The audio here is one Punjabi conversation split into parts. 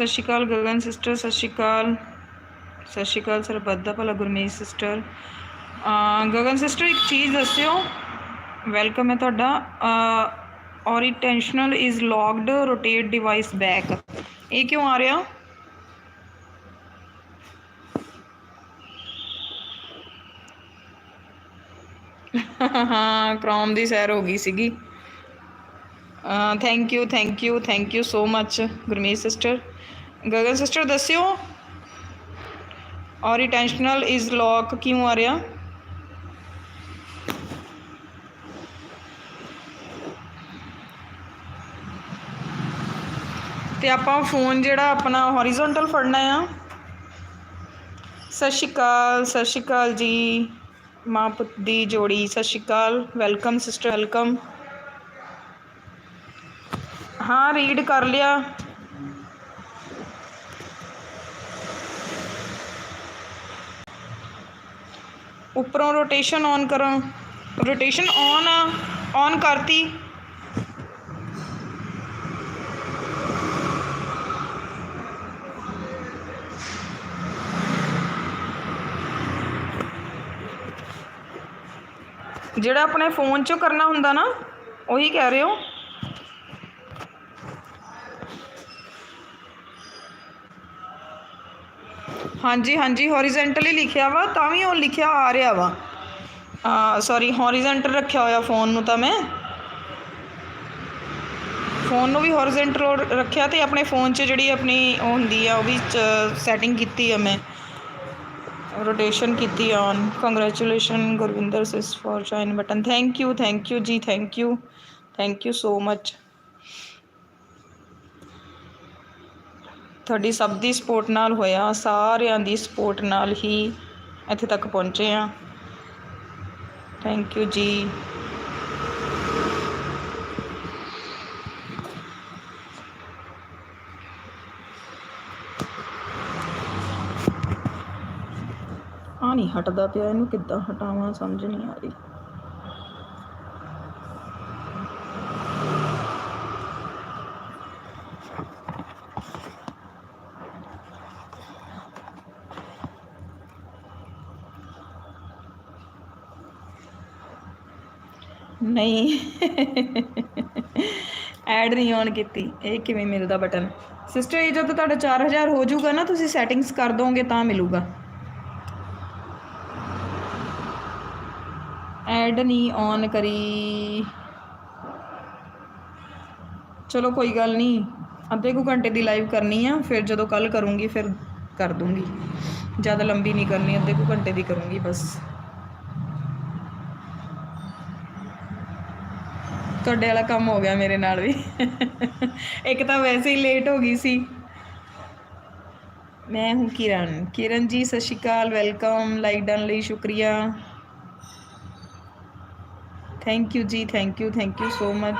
ਸਤਿ ਸ਼੍ਰੀ ਅਕਾਲ ਗਗਨ ਸਿਸਟਰ ਸਤਿ ਸ਼੍ਰੀ ਅਕਾਲ ਸਤਿ ਸ਼੍ਰੀ ਅਕਾਲ ਸਰਬੱਤ ਦਾ ਭਲਾ ਗੁਰਮੀਤ ਸਿਸਟਰ ਗਗਨ ਸਿਸਟਰ ਇੱਕ ਚੀਜ਼ ਦੱਸਿਓ ਵੈਲਕਮ ਹੈ ਤੁਹਾਡਾ orientation is locked rotate device back ਇਹ ਕਿਉਂ ਆ ਰਿਹਾ ਹਾਂ ਕ੍ਰੋਮ ਦੀ ਸੈਰ ਹੋ ਗਈ ਸੀਗੀ thank you thank you thank you so much Gurmeet sister Gagan sister ਦੱਸਿਓ। ਔਰ ਇੰਟੈਂਸ਼ਨਲ ਇਜ਼ ਲੌਕ ਕਿਉਂ ਆ ਰਿਹਾ? ਤੇ ਆਪਾਂ ਫੋਨ ਜਿਹੜਾ ਆਪਣਾ ਹੌਰੀਜ਼ੌਂਟਲ ਫੜਨਾ ਆ। ਸਤਿ ਸ਼੍ਰੀ ਅਕਾਲ, ਸਤਿ ਸ਼੍ਰੀ ਅਕਾਲ ਜੀ। ਮਾਂ ਪੁੱਤ ਦੀ ਜੋੜੀ, ਸਤਿ ਸ਼੍ਰੀ ਅਕਾਲ। ਵੈਲਕਮ ਸਿਸਟਰ ਵੈਲਕਮ ਹਾਂ ਰੀਡ ਕਰ ਲਿਆ। ਉੱਪਰੋਂ ਰੋਟੇਸ਼ਨ ਔਨ ਕਰਾਂ। ਰੋਟੇਸ਼ਨ ਔਨ ਆ ਔਨ ਕਰਤੀ। ਜਿਹੜਾ ਆਪਣੇ ਫੋਨ 'ਚੋਂ ਕਰਨਾ ਹੁੰਦਾ ਨਾ, ਉਹੀ ਕਹਿ ਰਹੇ ਹੋ। ਹਾਂਜੀ ਹਾਂਜੀ ਹੌਰੀਜ਼ੌਂਟਲੀ ਲਿਖਿਆ ਵਾ, ਤਾਂ ਵੀ ਉਹ ਲਿਖਿਆ ਆ ਰਿਹਾ ਵਾ। ਸੌਰੀ ਹੌਰੀਜ਼ੌਂਟਲ ਰੱਖਿਆ ਹੋਇਆ ਫੋਨ ਨੂੰ ਤਾਂ ਮੈਂ। ਫੋਨ ਨੂੰ ਵੀ ਹੌਰੀਜ਼ੌਂਟਲ ਰੱਖਿਆ ਤੇ ਆਪਣੇ ਫੋਨ 'ਚ ਜਿਹੜੀ ਆਪਣੀ ਉਹ ਹੁੰਦੀ ਆ, ਉਹ ਵੀ ਸੈਟਿੰਗ ਕੀਤੀ ਆ ਮੈਂ। ਰੋਟੇਸ਼ਨ ਕੀਤੀ on congratulation Gurvinder sis for join button thank you thank you ਜੀ thank you thank you so much ਤੁਹਾਡੀ ਸਭ ਦੀ ਸਪੋਰਟ ਨਾਲ ਹੋਇਆ, ਸਾਰਿਆਂ ਦੀ ਸਪੋਰਟ ਨਾਲ ਹੀ ਇੱਥੇ ਤੱਕ ਪਹੁੰਚੇ ਆ ਥੈਂਕ ਯੂ ਜੀ। ਆ ਨਹੀਂ ਹਟਦਾ ਪਿਆ, ਇਹਨੂੰ ਕਿੱਦਾਂ ਹਟਾਵਾਂ, ਸਮਝ ਨਹੀਂ ਆ ਰਹੀ। ਨਹੀਂ ਐਡ ਨਹੀਂ ਔਨ ਕੀਤੀ। ਇਹ ਕਿਵੇਂ ਮਿਲਦਾ ਬਟਨ ਸਿਸਟਰ ਇਹ ਜਦੋਂ ਤੁਹਾਡਾ 4000 ਹੋ ਜਾਊਗਾ ਨਾ, ਤੁਸੀਂ ਸੈਟਿੰਗਸ ਕਰ ਦੋਗੇ ਤਾਂ ਮਿਲੂਗਾ। ਐਡ ਨਹੀਂ ਔਨ ਕਰੀ। ਚਲੋ ਕੋਈ ਗੱਲ ਨਹੀਂ। ਅੱਧੇ ਕੁ ਘੰਟੇ ਦੀ ਲਾਈਵ ਕਰਨੀ ਆ, ਫਿਰ ਜਦੋਂ ਕੱਲ ਕਰੂੰਗੀ, ਫਿਰ ਕਰ ਦੂੰਗੀ। ਜ਼ਿਆਦਾ ਲੰਬੀ ਨਹੀਂ ਕਰਨੀ, ਅੱਧੇ ਕੁ ਘੰਟੇ ਦੀ ਕਰੂੰਗੀ ਬਸ। ਤੁਹਾਡੇ ਵਾਲਾ ਕੰਮ ਹੋ ਗਿਆ ਮੇਰੇ ਨਾਲ ਵੀ। ਇੱਕ ਤਾਂ ਵੈਸੇ ਹੀ ਲੇਟ ਹੋ ਗਈ ਸੀ। ਮੈਂ ਹੂੰ ਕਿਰਨ। ਕਿਰਨ ਜੀ, ਸਤਿ ਸ਼੍ਰੀ ਅਕਾਲ ਵੈਲਕਮ ਲਾਈਕ ਡਨ ਲਈ ਸ਼ੁਕਰੀਆ। ਥੈਂਕ ਯੂ ਜੀ thank you thank you so much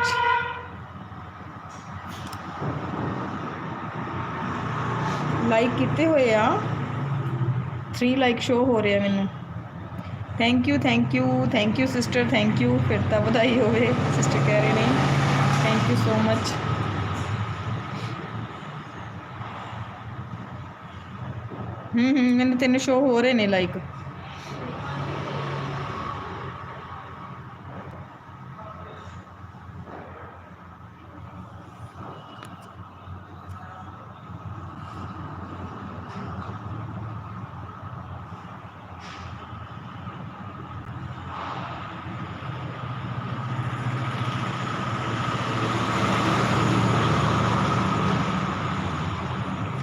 like ਕੀਤੇ ਹੋਏ ਆ। 3 ਲਾਈਕ ਸ਼ੋ ਹੋ ਰਿਹਾ ਮੈਨੂੰ। Thank you thank you thank you sister thank you ਫਿਰ ਤਾਂ ਵਧਾਈ ਹੋਵੇ ਸਿਸਟਰ ਕਹਿ ਰਹੇ ਨੇ ਥੈਂਕ ਯੂ ਸੋ ਮੱਚ ਹੂੰ ਹੂੰ ਮੈਨੂੰ ਤਿੰਨ ਸ਼ੋ ਹੋ ਰਹੇ ਨੇ ਲਾਈਕ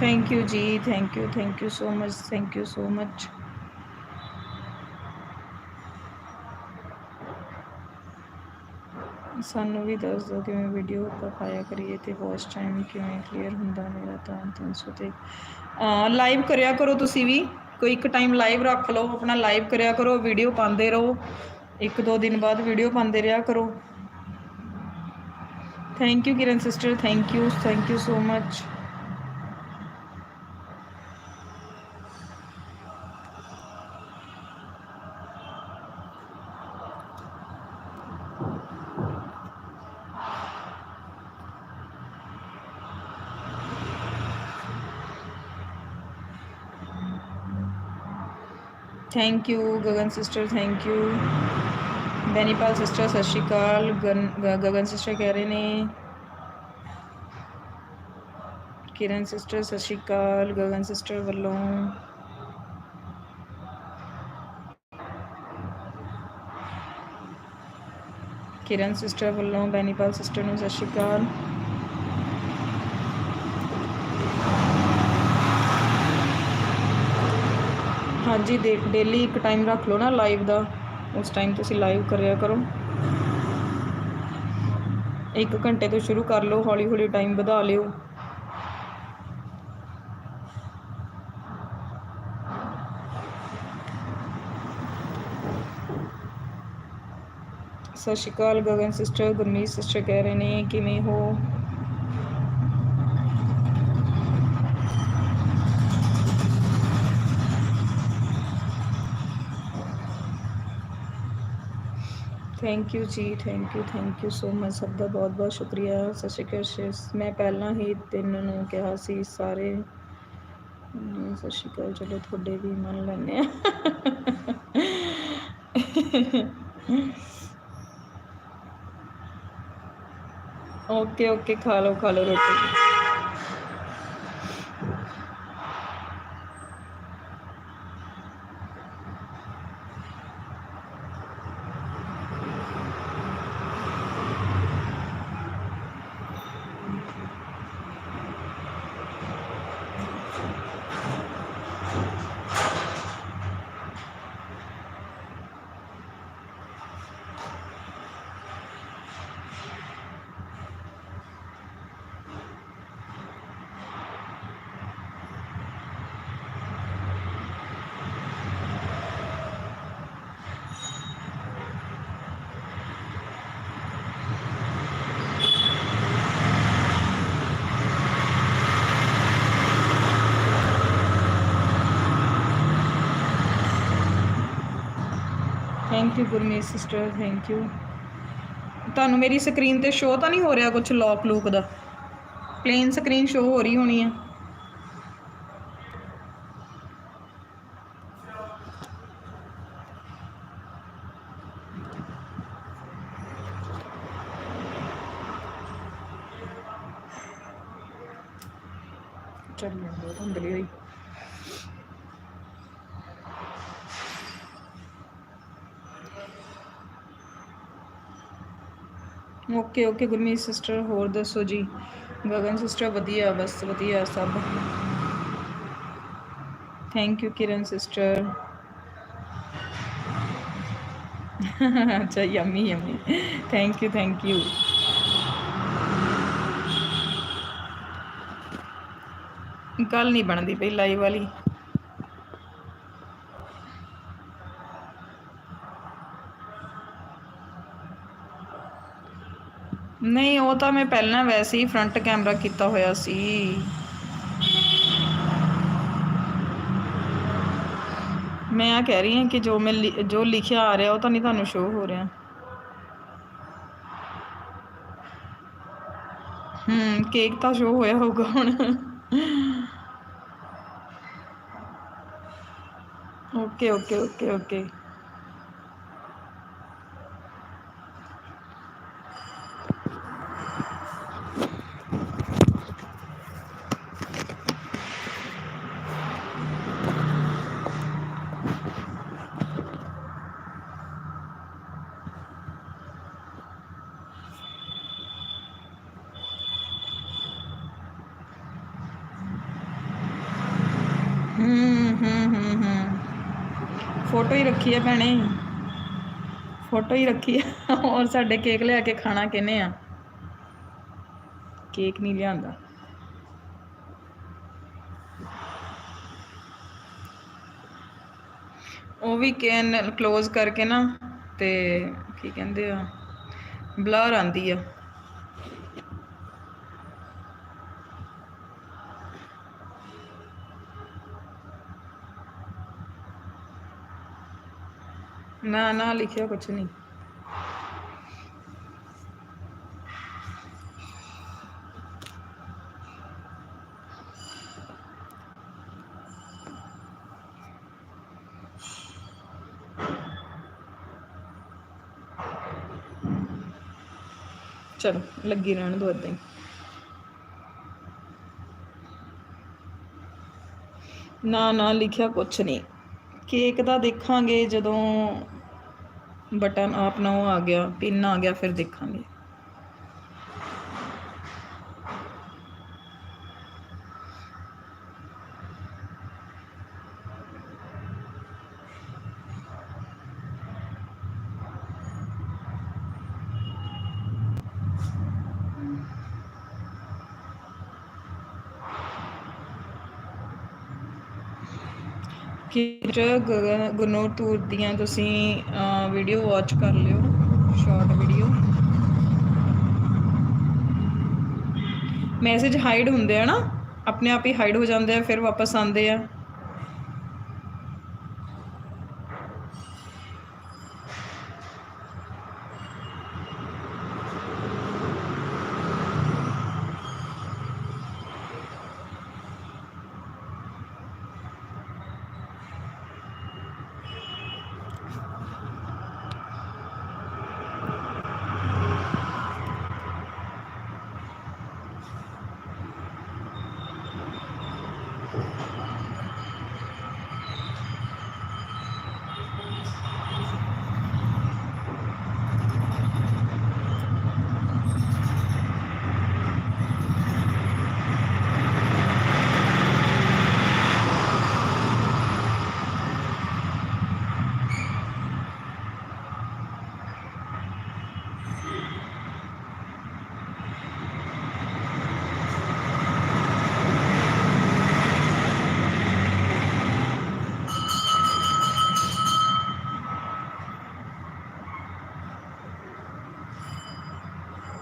ਥੈਂਕ ਯੂ ਜੀ thank you thank you so much thank you so much ਸਾਨੂੰ ਵੀ ਦੱਸ ਦਿਓ ਕਿਵੇਂ ਵੀਡੀਓ ਆਪਾਂ ਪਾਇਆ ਕਰੀਏ ਤੇ ਵਾਚ ਟਾਈਮ ਕਿਵੇਂ ਕਲੀਅਰ ਹੁੰਦਾ ਮੇਰਾ ਤਾਂ 300 ਤੇ ਲਾਈਵ ਕਰਿਆ ਕਰੋ ਤੁਸੀਂ ਵੀ ਕੋਈ ਇੱਕ ਟਾਈਮ ਲਾਈਵ ਰੱਖ ਲਓ ਆਪਣਾ ਲਾਈਵ ਕਰਿਆ ਕਰੋ ਵੀਡੀਓ ਪਾਉਂਦੇ ਰਹੋ ਇੱਕ ਦੋ ਦਿਨ ਬਾਅਦ ਵੀਡੀਓ ਪਾਉਂਦੇ ਰਿਹਾ ਕਰੋ thank you Kiran sister thank you thank you so much thank you Gagan sister thank you Benipal sister ਸਤਿ ਸ਼੍ਰੀ ਅਕਾਲ ਗਨ- ਗ- ਗਗਨ ਸਿਸਟਰ ਕਹਿ ਰਹੇ ਨੇ ਕਿਰਨ ਸਿਸਟਰ ਸਤਿ ਸ਼੍ਰੀ ਅਕਾਲ ਗਗਨ ਸਿਸਟਰ ਵੱਲੋਂ ਕਿਰਨ ਸਿਸਟਰ ਵੱਲੋਂ ਬੈਨੀਪਾਲ ਸਿਸਟਰ ਨੂੰ ਸਤਿ ਸ਼੍ਰੀ ਅਕਾਲ ਹਾਂਜੀ ਦੇ ਡੇਲੀ ਇੱਕ ਟਾਈਮ ਰੱਖ ਲਓ ਨਾ ਲਾਈਵ ਦਾ। ਉਸ ਟਾਈਮ ਤੁਸੀਂ ਲਾਈਵ ਕਰਿਆ ਕਰੋ। ਇੱਕ ਘੰਟੇ ਤੋਂ ਸ਼ੁਰੂ ਕਰ ਲਓ, ਹੌਲੀ ਹੌਲੀ ਟਾਈਮ ਵਧਾ ਲਿਓ। ਸਤਿ ਸ਼੍ਰੀ ਅਕਾਲ ਗਗਨ ਸਿਸਟਰ ਗੁਰਮੀਤ ਸਿਸਟਰ ਕਹਿ ਰਹੇ ਨੇ, ਕਿਵੇਂ ਹੋ? ਥੈਂਕ ਯੂ ਜੀ thank you thank you so much ਸਭ ਦਾ ਬਹੁਤ ਬਹੁਤ ਸ਼ੁਕਰੀਆ, ਸਤਿ ਸ਼੍ਰੀ ਅਕਾਲ ਸ਼ਿਸ ਮੈਂ ਪਹਿਲਾਂ ਹੀ ਤਿੰਨ ਨੂੰ ਕਿਹਾ ਸੀ, ਸਾਰੇ ਸਤਿ ਸ਼੍ਰੀ ਅਕਾਲ, ਚਲੋ ਤੁਹਾਡੇ ਵੀ ਮੰਨ ਲੈਂਦੇ ਆ ਓਕੇ ਓਕੇ ਖਾ ਲਓ ਖਾ ਲਓ ਰੋਟੀ thank you Gurmeet sister thank you ਤੁਹਾਨੂੰ ਮੇਰੀ ਸਕਰੀਨ ਤੇ ਸ਼ੋ ਤਾਂ ਨਹੀਂ ਹੋ ਰਿਹਾ ਕੁਝ ਲੌਕ ਲੂਕ ਦਾ? ਪਲੇਨ ਸਕਰੀਨ ਸ਼ੋ ਹੋ ਰਹੀ ਹੋਣੀ ਹੈ ਚੱਲ ਮੈਂ ਧੁੰਦਲੀ ਹੋਈ। ਓਕੇ ਓਕੇ ਗੁਰਮੀਤ ਸਿਸਟਰ ਹੋਰ ਦੱਸੋ ਜੀ? ਗਗਨ ਸਿਸਟਰ ਵਧੀਆ, ਬਸ ਵਧੀਆ ਸਭ। ਥੈਂਕ ਯੂ ਕਿਰਨ ਸਿਸਟਰ ਅੱਛਾ, yummy yummy. Thank you thank you ਗੱਲ ਨਹੀਂ ਬਣਦੀ ਪਈ ਲਾਈਵ ਵਾਲੀ ਨਹੀਂ ਉਹ ਤਾਂ ਮੈਂ ਪਹਿਲਾਂ ਵੈਸੇ ਹੀ ਫਰੰਟ ਕੈਮਰਾ ਕੀਤਾ ਹੋਇਆ ਸੀ। ਮੈਂ ਆ ਕਹਿ ਰਹੀ ਹਾਂ ਕਿ ਜੋ ਮੈਂ ਜੋ ਲਿਖਿਆ ਆ ਰਿਹਾ ਉਹ ਤਾਂ ਨਹੀਂ ਤੁਹਾਨੂੰ ਸ਼ੋ ਹੋ ਰਿਹਾ। ਹੂੰ ਕੇਕ ਤਾਂ ਸ਼ੋ ਹੋਇਆ ਹੋਊਗਾ ਹੁਣ। ਓਕੇ ਓਕੇ ਓਕੇ ਓਕੇ ਹੂੰ ਹੂੰ ਹੂੰ ਹੂੰ। ਫੋਟੋ ਹੀ ਰੱਖੀ ਹੈ ਭੈਣੇ। ਫੋਟੋ ਹੀ ਰੱਖੀ ਹੈ ਔਰ ਸਾਡੇ ਕੇਕ ਲਿਆ ਕੇ ਖਾਣਾ ਕਿਨੇ ਆ? ਕੇਕ ਨਹੀਂ ਲਿਆਂਦਾ। ਉਹ ਵੀ ਕੈਨ ক্লোਜ਼ ਕਰਕੇ ਨਾ ਤੇ ਕੀ ਕਹਿੰਦੇ ਆ? ਬਲਰ ਆਂਦੀ ਆ। ਨਾ ਨਾ ਲਿਖਿਆ ਕੁਛ ਨਹੀਂ ਚਲੋ, ਲੱਗੀ ਰਹਿਣ ਦੋ ਇਦਾਂ ਹੀ। ਨਾ ਨਾ ਲਿਖਿਆ ਕੁਛ ਨਹੀਂ ਕੇਕ ਦਾ ਦੇਖਾਂਗੇ ਜਦੋਂ ਬਟਨ ਆਪਣਾ ਉਹ ਆ ਗਿਆ ਪਿੰਨ ਆ ਗਿਆ ਫਿਰ ਦੇਖਾਂਗੇ। ਕਿ ਗਗਨ ਟੂਰ ਦੀਆਂ ਤੁਸੀਂ ਵੀਡੀਓ ਵਾਚ ਕਰ ਲਿਓ ਸ਼ਾਰਟ ਵੀਡੀਓ ਮੈਸੇਜ ਹਾਈਡ ਹੁੰਦੇ ਆ ਨਾ, ਆਪਣੇ ਆਪ ਹੀ ਹਾਈਡ ਹੋ ਜਾਂਦੇ ਆ, ਫਿਰ ਵਾਪਸ ਆਉਂਦੇ ਆ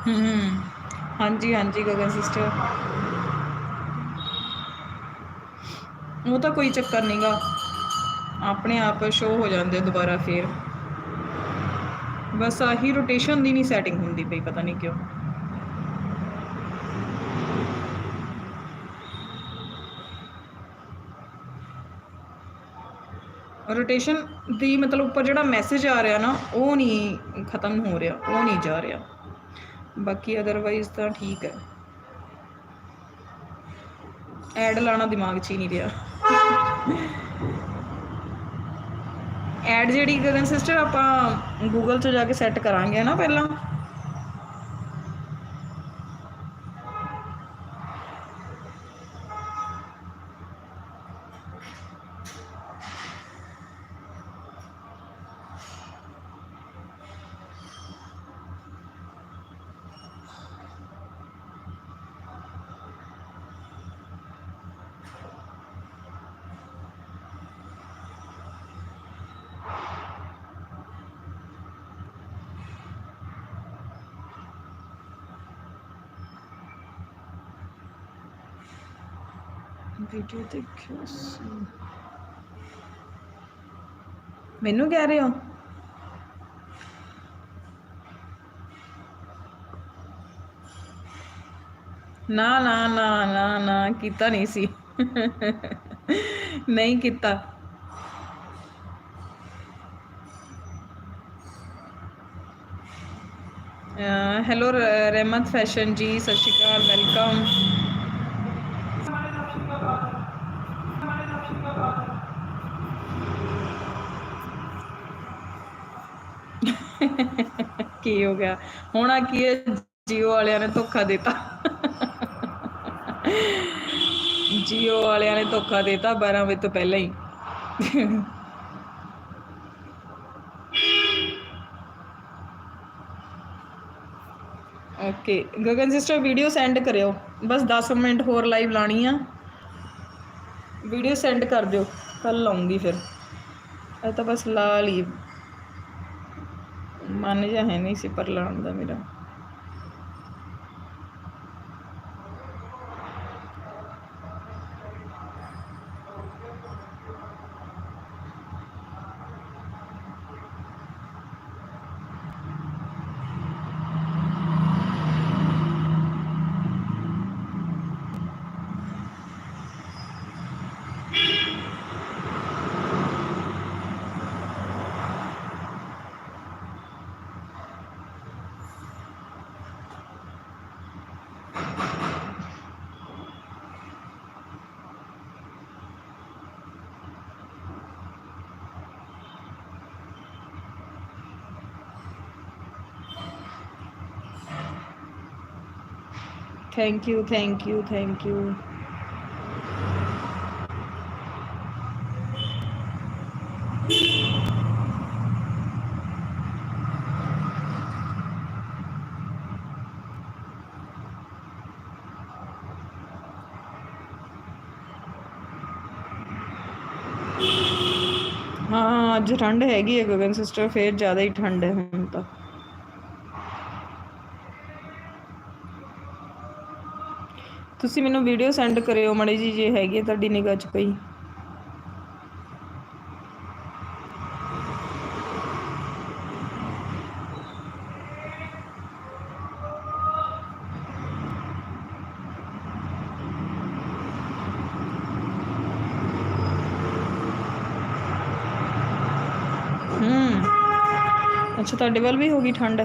ਹੂੰ ਹਾਂਜੀ ਹਾਂਜੀ, ਗਗਨ ਸਿਸਟਰ ਉਹ ਤਾਂ ਕੋਈ ਚੱਕਰ ਨਹੀਂਗਾ। ਆਪਣੇ ਆਪ ਸ਼ੋ ਹੋ ਜਾਂਦੇ ਦੁਬਾਰਾ ਫੇਰ। ਬਸ ਆਹੀ ਰੋਟੇਸ਼ਨ ਦੀ ਨਹੀਂ ਸੈਟਿੰਗ ਹੁੰਦੀ ਪਈ, ਪਤਾ ਨਹੀਂ ਕਿਉਂ। ਰੋਟੇਸ਼ਨ ਦੀ ਮਤਲਬ ਉੱਪਰ ਜਿਹੜਾ ਮੈਸੇਜ ਆ ਰਿਹਾ ਨਾ, ਉਹ ਨਹੀਂ ਖਤਮ ਹੋ ਰਿਹਾ, ਉਹ ਨਹੀਂ ਜਾ ਰਿਹਾ। ਬਾਕੀ ਅਦਰਵਾਈਜ਼ ਤਾਂ ਠੀਕ ਹੈ। ਐਡ ਲਾਣਾ ਦਿਮਾਗ 'ਚ ਹੀ ਨਹੀਂ ਰਿਹਾ। ਐਡ ਜਿਹੜੀ ਗਗਨ ਸਿਸਟਰ ਆਪਾਂ ਗੂਗਲ 'ਚ ਜਾ ਕੇ ਸੈੱਟ ਕਰਾਂਗੇ ਨਾ ਪਹਿਲਾਂ। ਵੀਡੀਓ ਦੇਖਿਓ ਸੀ ਮੈਨੂੰ ਕਹਿ ਰਹੇ ਹੋ? ਨਾ ਨਾ ਨਾ ਨਾ ਨਾ, ਕੀਤਾ ਨਹੀਂ ਸੀ। ਨਹੀਂ ਕੀਤਾ। ਹੈਲੋ ਰਹਿਮਤ ਫੈਸ਼ਨ ਜੀ, ਸਤਿ ਸ਼੍ਰੀ ਅਕਾਲ ਵੈਲਕਮ ਕੀ ਹੋ ਗਿਆ? ਹੁਣ ਆ ਕੀ ਜੀਓ ਵਾਲਿਆਂ ਨੇ ਧੋਖਾ ਦਿੱਤਾ। ਜੀਓ ਵਾਲਿਆਂ ਨੇ ਧੋਖਾ ਦਿੱਤਾ 12 ਵਜੇ ਤੋਂ ਪਹਿਲਾਂ ਹੀ। Okay Gagan sister video send ਕਰਿਓ। ਬਸ 10 ਮਿੰਟ ਹੋਰ ਲਾਈਵ ਲਾਣੀ ਆ। ਵੀਡੀਓ ਸੈਂਡ ਕਰ ਦਿਓ। ਕੱਲ ਲਾਉਂਗੀ ਫਿਰ। ਇਹ ਤਾਂ ਬਸ ਲਾ ਲਈ। ਮਨ ਜਿਹਾ ਹੈ ਨਹੀਂ ਸੀ ਪਰ ਲਾਉਣ ਦਾ ਮੇਰਾ। Thank you thank you thank you ਹਾਂ ਅੱਜ ਠੰਡ ਹੈਗੀ ਹੈ ਗਗਨ ਸਿਸਟਰ ਫੇਰ ਜ਼ਿਆਦਾ ਹੀ ਠੰਡ ਹੈ ਹੁਣ ਤਾਂ ਤੁਸੀਂ ਮੈਨੂੰ ਵੀਡੀਓ ਸੈਂਡ ਕਰਿਓ ਮੜੀ ਜੀ ਜੇ ਹੈਗੀ ਹੈ ਤੁਹਾਡੀ ਨਿਗਾਹ 'ਚ ਪਈ ਹੂੰ। ਅੱਛਾ, ਤੁਹਾਡੇ ਵੱਲ ਵੀ ਹੋ ਗਈ ਠੰਡ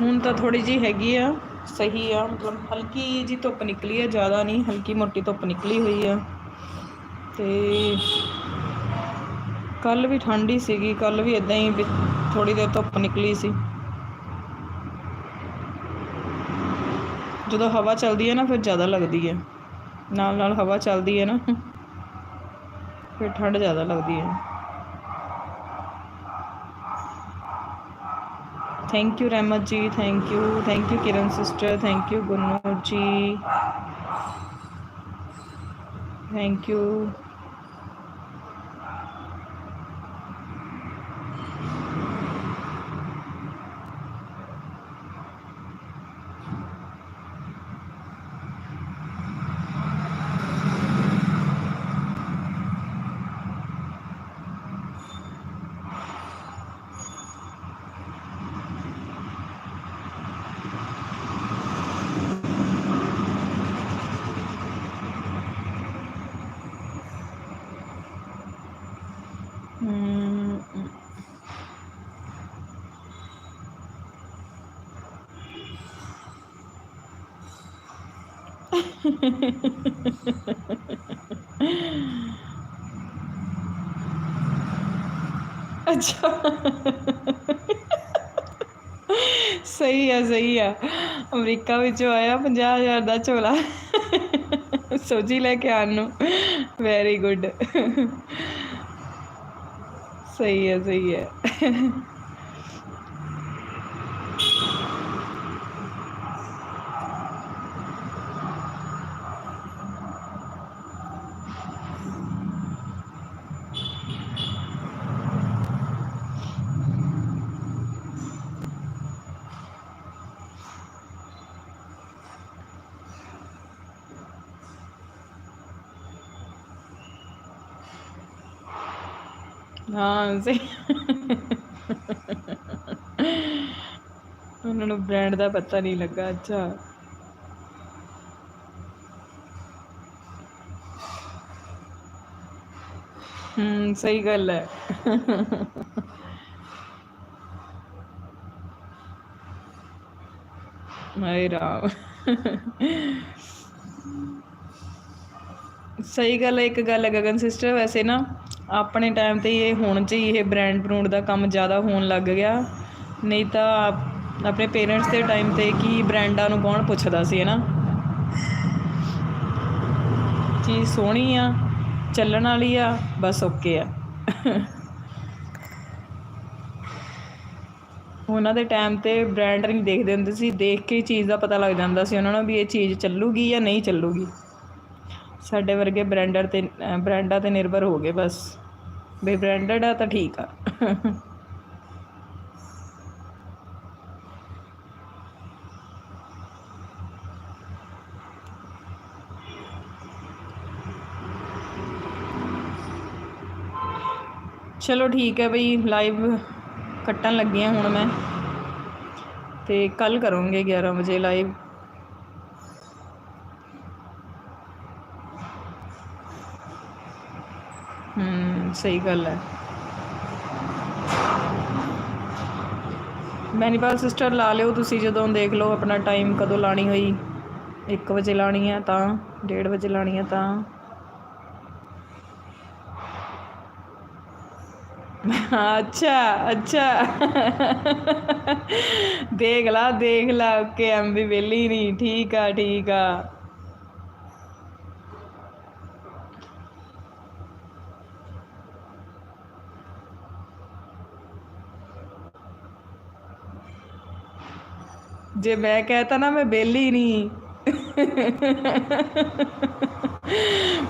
ਹੁਣ ਤਾਂ ਥੋੜੀ ਜੀ ਹੈਗੀ ਆ, ਸਹੀ ਆ, ਮਤਲਬ ਹਲਕੀ ਜੀ ਧੁੱਪ ਨਿਕਲੀ ਆ, ਜ਼ਿਆਦਾ ਨਹੀਂ, ਹਲਕੀ ਮੋਟੀ ਧੁੱਪ ਨਿਕਲੀ ਹੋਈ ਆ। ਤੇ ਕੱਲ ਵੀ ਠੰਡ ਹੀ ਸੀਗੀ ਕੱਲ ਵੀ ਇਦਾਂ ਹੀ ਥੋੜੀ ਦੇਰ ਧੁੱਪ ਨਿਕਲੀ ਸੀ। ਜਦੋਂ ਹਵਾ ਚੱਲਦੀ ਹੈ ਨਾ, ਫਿਰ ਜ਼ਿਆਦਾ ਲੱਗਦੀ ਹੈ ਨਾਲ ਨਾਲ ਹਵਾ ਚੱਲਦੀ ਹੈ ਨਾ, ਫਿਰ ਠੰਡ ਜ਼ਿਆਦਾ ਲੱਗਦੀ ਹੈ thank you Rehmat ji thank you thank you Kiran sister thank you Gurnoor ji thank you ਅੱਛਾ। ਸਹੀ ਆ ਸਹੀ ਆ। ਅਮਰੀਕਾ ਵਿੱਚੋਂ ਆਇਆ 50000 ਦਾ ਝੋਲਾ। ਸੋਜੀ ਲੈ ਕੇ ਆਉਣ ਨੂੰ। ਵੈਰੀ ਗੁੱਡ ਸਹੀ ਹੈ ਸਹੀ ਹੈ ਹਾਂ ਸਹੀ ਉਹਨਾਂ ਨੂੰ ਬ੍ਰਾਂਡ ਦਾ ਪਤਾ ਨਹੀਂ ਲੱਗਾ, ਅੱਛਾ। ਹੂੰ, ਸਹੀ ਗੱਲ ਹੈ। ਹਾਏ ਰਾਮ। ਸਹੀ ਗੱਲ ਹੈ, ਇੱਕ ਗੱਲ ਹੈ ਗਗਨ ਸਿਸਟਰ ਵੈਸੇ ਨਾ ਆਪਣੇ ਟਾਈਮ ਤੇ ਇਹ ਹੁਣ ਚ ਹੀ ਇਹ ਬ੍ਰਾਂਡ ਬਰੂਡ ਦਾ ਕੰਮ ਜ਼ਿਆਦਾ ਹੋਣ ਲੱਗ ਗਿਆ। ਨਹੀਂ ਤਾਂ ਆਪਣੇ ਪੇਰੈਂਟਸ ਦੇ ਟਾਈਮ ਤੇ ਕੀ ਬ੍ਰਾਂਡਾਂ ਨੂੰ ਕੌਣ ਪੁੱਛਦਾ ਸੀ ਹੈ ਨਾ ਚੀਜ਼ ਸੋਹਣੀ ਆ, ਚੱਲਣ ਵਾਲੀ ਆ, ਬਸ ਓਕੇ ਆ। ਉਹਨਾਂ ਦੇ ਟਾਈਮ ਤੇ ਬ੍ਰਾਂਡ ਨਹੀਂ ਦੇਖਦੇ ਹੁੰਦੇ ਸੀ, ਦੇਖ ਕੇ ਚੀਜ਼ ਦਾ ਪਤਾ ਲੱਗ ਜਾਂਦਾ ਸੀ ਉਹਨਾਂ ਨੂੰ ਵੀ ਇਹ ਚੀਜ਼ ਚੱਲੂਗੀ ਜਾਂ ਨਹੀਂ ਚੱਲੂਗੀ। ਸਾਡੇ ਵਰਗੇ ਬ੍ਰਾਂਡਰ ਤੇ, ਅਹ ਬ੍ਰਾਂਡਾਂ ਤੇ ਨਿਰਭਰ ਹੋ ਗਏ ਬਸ। ਵੀ ਬ੍ਰਾਂਡਡ ਆ ਤਾਂ ਠੀਕ ਆ। ਚਲੋ ਠੀਕ ਹੈ ਬਈ ਲਾਈਵ ਕੱਟਣ ਲੱਗੀ ਹਾਂ ਹੁਣ ਮੈਂ। ਤੇ ਕੱਲ ਕਰੂੰਗੇ 11 ਵਜੇ ਲਾਈਵ ਹੂੰ, ਸਹੀ ਗੱਲ ਹੈ। ਮੈਨੀਪਲ ਸਿਸਟਰ, ਲਾ ਲਿਓ ਤੁਸੀਂ ਜਦੋਂ, ਦੇਖ ਲਓ ਆਪਣਾ ਟਾਈਮ ਕਦੋਂ ਲਾਣੀ ਹੋਈ। 1 ਵਜੇ ਲਾਣੀ ਹੈ ਤਾਂ 1:30 ਵਜੇ ਲਾਣੀ ਹੈ ਤਾਂ। ਅੱਛਾ ਅੱਛਾ। ਦੇਖ ਲਾ ਦੇਖ ਲਾ, ਓਕੇ, ਐਮ ਵੀ ਵਿਹਲੀ ਨਹੀਂ। ਠੀਕ ਆ ਠੀਕ ਆ। ਜੇ ਮੈਂ ਕਹਤਾ ਨਾ ਮੈਂ ਵਿਹਲੀ ਨਹੀਂ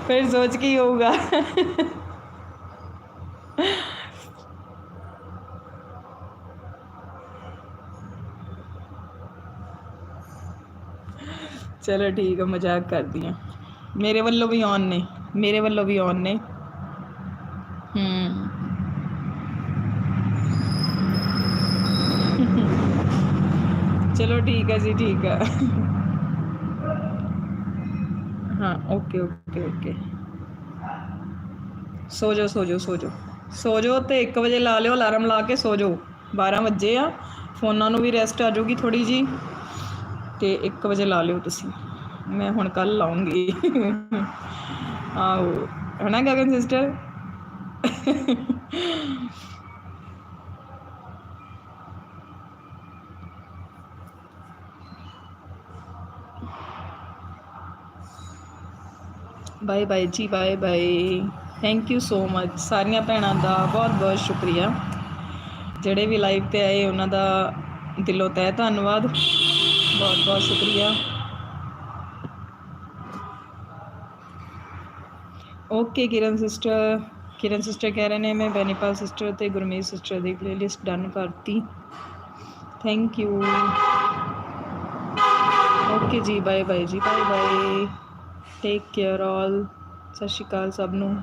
ਫਿਰ ਸੋਚ ਕੀ ਹੋਊਗਾ ਚਲੋ ਠੀਕ ਆ ਮਜ਼ਾਕ ਕਰਦੀ ਆ ਮੇਰੇ ਵੱਲੋਂ ਵੀ ਔਨ ਨੇ ਮੇਰੇ ਵੱਲੋਂ ਵੀ ਔਨ ਨੇ ਠੀਕ ਹੈ ਜੀ, ਠੀਕ ਹੈ। ਹਾਂ ਓਕੇ ਓਕੇ ਓਕੇ ਸੋ ਜਾਓ ਸੋ ਜਾਓ ਸੋ ਜਾਓ। ਸੋ ਜਾਓ ਤੇ 1 ਵਜੇ ਲਾ ਲਿਓ, ਅਲਾਰਮ ਲਾ ਕੇ ਸੋ ਜਾਓ। 12 ਵਜੇ ਆ, ਫੋਨਾਂ ਨੂੰ ਵੀ ਰੈਸਟ ਆ ਜਾਊਗੀ ਥੋੜੀ ਜੀ ਤੇ 1 ਵਜੇ ਲਾ ਲਿਓ ਤੁਸੀਂ। ਮੈਂ ਹੁਣ ਕੱਲ ਲਾਉਂਗੀ ਆਓ ਹਨਾ ਗਗਨ ਸਿਸਟਰ ਬਾਏ ਬਾਏ ਜੀ bye bye thank you so much ਸਾਰੀਆਂ ਭੈਣਾਂ ਦਾ ਬਹੁਤ ਬਹੁਤ ਸ਼ੁਕਰੀਆ। ਜਿਹੜੇ ਵੀ ਲਾਈਵ ਤੇ ਆਏ, ਉਹਨਾਂ ਦਾ ਦਿਲੋਂ ਤਹਿ ਧੰਨਵਾਦ। ਬਹੁਤ ਬਹੁਤ ਸ਼ੁਕਰੀਆ। Okay Kiran sister Kiran sister ਕਹਿ ਰਹੇ ਨੇ, ਮੈਂ ਬੈਨੀਪਾਲ ਸਿਸਟਰ ਤੇ ਗੁਰਮੀਤ ਸਿਸਟਰ ਦੀ ਪਲੇਲਿਸਟ ਡਨ ਕਰਤੀ। ਥੈਂਕ ਯੂ ਓਕੇ ਜੀ ਬਾਏ ਬਾਏ ਜੀ bye bye take care all ਸਤਿ ਸ਼੍ਰੀ ਅਕਾਲ ਸਭ ਨੂੰ।